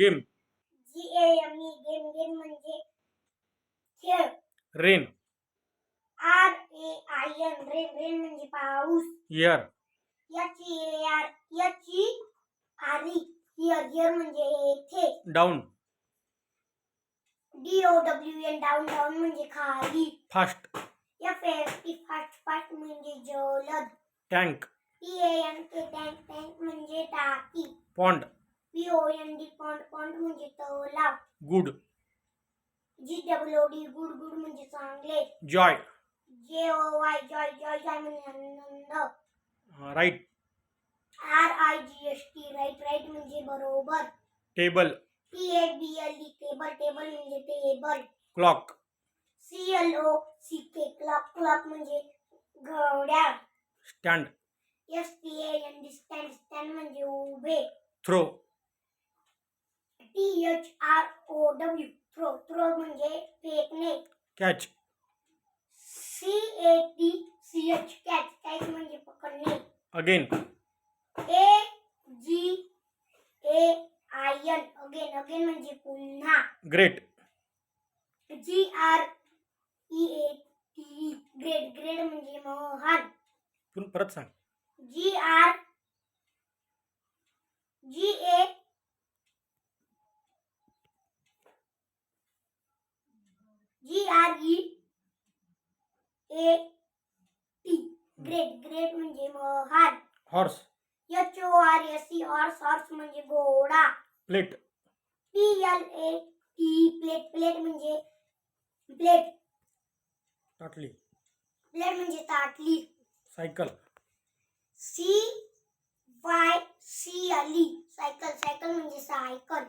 Game? G A M E game game म्हणजे खेळ. Rain. R A I N rain rain म्हणजे पाऊस. Here H A R H E R E here here म्हणजे येथे. Down D O W N down down म्हणजे खाली. Fast F F T fast fast म्हणजे जलद. Tank T A N K tank tank म्हणजे टाकी. Pond P O N D pond pond म्हणजे तलाव good G W D good good म्हणजे चांगले. Joy J O Y joy joy joy म्हणजे आनंद. Right R I G S T right right म्हणजे बरोबर. Table T A B L D table table म्हणजे table clock C L O C K clock clock म्हणजे घड्याळ. Stand S T A N D stand stand म्हणजे उभे. Throw T H R O W throw throw म्हणजे फेकणे catch C A T C H catch catch म्हणजे पकडणे. Again A G A I N again again म्हणजे पुन्हा. Great G R E A T grade grade म्हणजे महान. पुन परत सांग. G R G A G R E A T great great म्हणजे महान. Horse H O R S C horse horse म्हणजे घोडा. Plate P L A T plate plate म्हणजे प्लेट ताटली प्लेट म्हणजे ताटली cycle C Y C E cycle cycle म्हणजे cycle